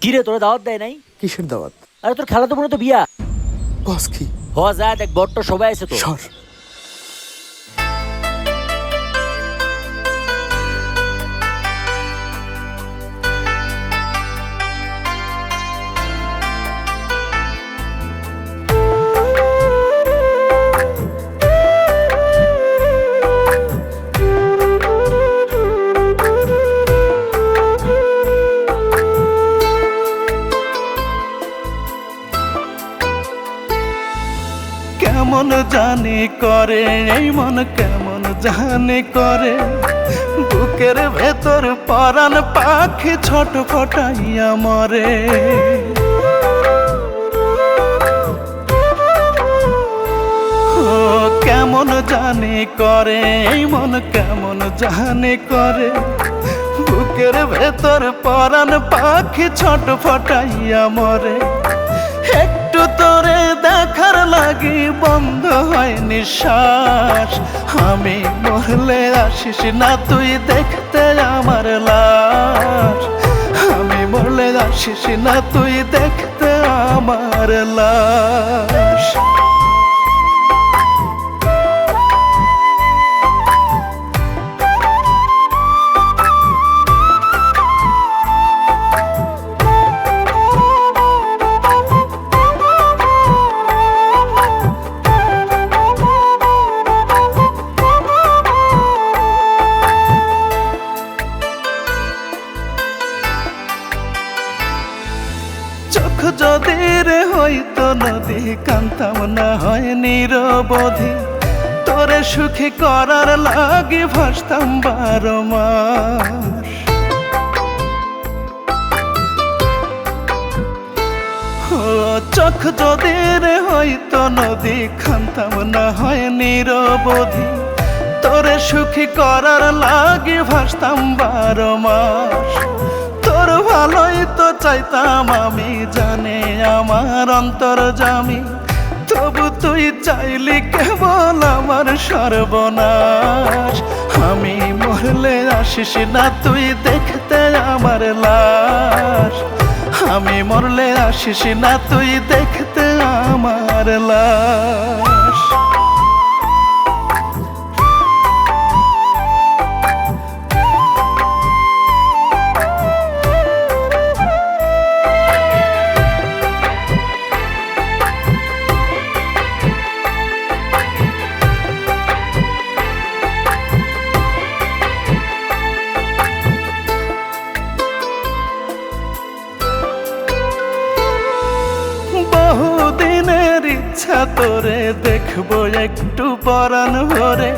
কি রে তোরা দাওয়াত দেয় নাই? কিসের দাওয়াত? আরে তোর খেলা তো মনে তো বিয়া। বস কি? হ যায় দেখ বট্ট সবাই আছে তো। সর। কেমন জানি করে, এই মন কেমন জানি করে। বুকের ভেতর পরাণ পাখি ছোট ফটাইয়া মরে। কেমন জানি করে, এই মন কেমন জানি করে। বুকের ভেতর পরাণ পাখি ছোট ফটাইয়া মরে। দেখার লাগি বন্ধ হয় নিঃশ্বাস। আমি মরলে আসিস না, তুই দেখতে আমার লাশ। আমি মরলে আসিস না, তুই দেখতে আমার লাশ। চোখ যদি রে হইতো নদী কান্তাম না হয় নিরবধি। তোরে সুখী করার লাগে ভাসতাম বারো মাস। চোখ যদি রে হইতো নদী খান্তাম না হয় নিরবধি। তোরে সুখী করার লাগে ভাসতাম বারো মাস। ভালোই তো চাইতাম আমি, জানে আমার অন্তর জামি। তবু তুই চাইলি কেবল আমার সর্বনাশ। আমি মরলে আসিস না, তুই দেখতে আমার লাশ। আমি মরলে আসিস না, তুই দেখতে আমার লাশ। ইচ্ছা তোরে দেখব একটু পরাণ ভরে।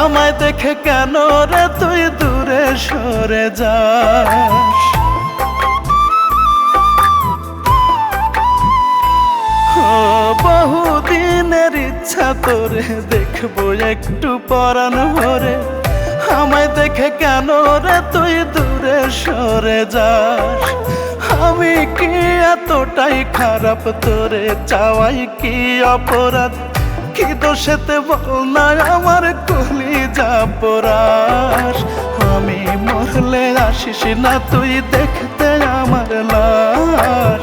আমায় দেখে কেন রে তুই দূরে সরে যাস? বহুদিনের ইচ্ছা তোরে দেখব একটু পরাণ ভরে। আমায় দেখে কেন রে তুই দূরে সরে যাস? আমি কি এতটাই খারাপ? তোরে চাওয়াই কি অপরাধ? কি দোষেতে বল না আমার কলি যা পরাস আমি মরলে আসিস না তুই দেখতে আমার লাশ।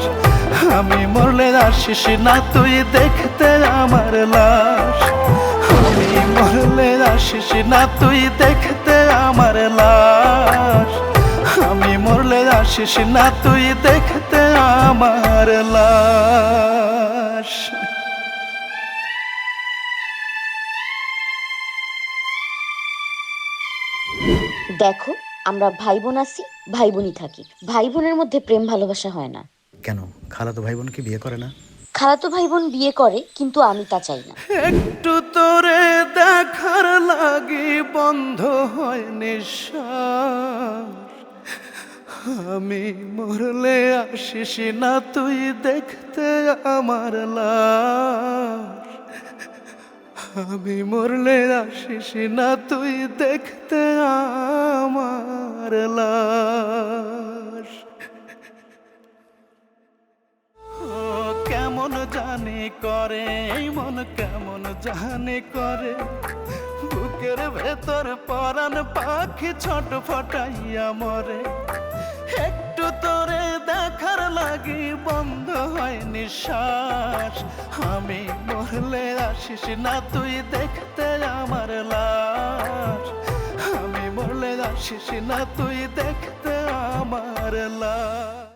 আমি মরলে আসিস না তুই দেখতে আমার লাশ। আমি মরলে আসিস না তুই দেখতে আসিস না তুই দেখতে আমার লাশ। দেখো আমরা ভাই বোন আছি ভাই বোনই থাকি। ভাই বোনের মধ্যে প্রেম ভালোবাসা হয় না। কেন? খালাতো ভাই বোনকে বিয়ে করে না? খালাতো ভাই বোন বিয়ে করে কিন্তু আমি তা চাই না। একটু তোরে দেখার লাগি বন্ধ হয় নিঃশ্বাস আমি মরলে আসিস না তুই দেখতে আমার আমি মরলে আসিস না তুই দেখতে আমার ও কেমন জানি করে মন কেমন জানি করে। বুকের ভেতর পরান পাখি ছোট ফটাইয়া মরে। একটু তোরে দেখার লাগি বন্ধ হয় নিঃশ্বাস। আমি মরলে আসিস না, তুই দেখতে আমার লাশ। আমি মরলে আসিস না, তুই দেখতে আমার লাশ।